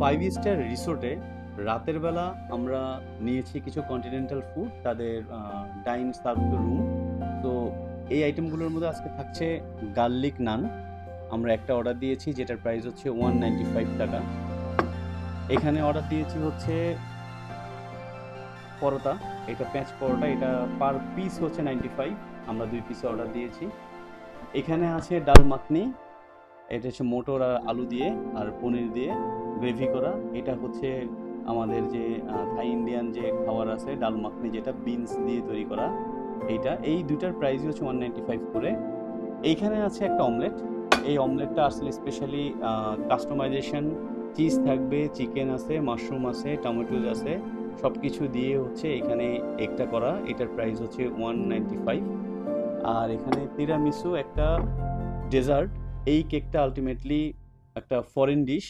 Five star রিসোর্টে রাতের বেলা আমরা নিয়েছি কিছু কন্টিনেন্টাল ফুড তাদের ডাইন সার্ভ রুম তো এই আইটেমগুলোর মধ্যে আজকে থাকছে গার্লিক নান আমরা একটা অর্ডার দিয়েছি, যেটার প্রাইস হচ্ছে ওয়ান নাইনটি ফাইভ টাকা। এখানে অর্ডার দিয়েছি হচ্ছে পরোটা। এটা প্যাঁচ পরোটা, এটা পার পিস হচ্ছে নাইনটি ফাইভ আমরা দুই পিসে অর্ডার দিয়েছি। এখানে আছে ডাল মাখনি এটা হচ্ছে মোটর আর আলু দিয়ে আর পনির দিয়ে গ্রেভি করা। এটা হচ্ছে আমাদের যে থাই ইন্ডিয়ান যে খাবার আছে, ডাল মাখনি যেটা বিনস দিয়ে তৈরি করা, এইটা। এই দুটার প্রাইস হচ্ছে ওয়ান নাইনটি ফাইভ করে। এইখানে আছে একটা অমলেট এই অমলেটটা আসলে স্পেশালি কাস্টমাইজেশন চিজ থাকবে চিকেন আছে মাশরুম আছে টমেটোজ আছে সব কিছু দিয়ে হচ্ছে এখানে একটা করা। এটার প্রাইস হচ্ছে ওয়ান নাইনটি ফাইভ আর এখানে তিরামিসু একটা ডেজার্ট এই কেকটা আলটিমেটলি একটা ফরেন ডিশ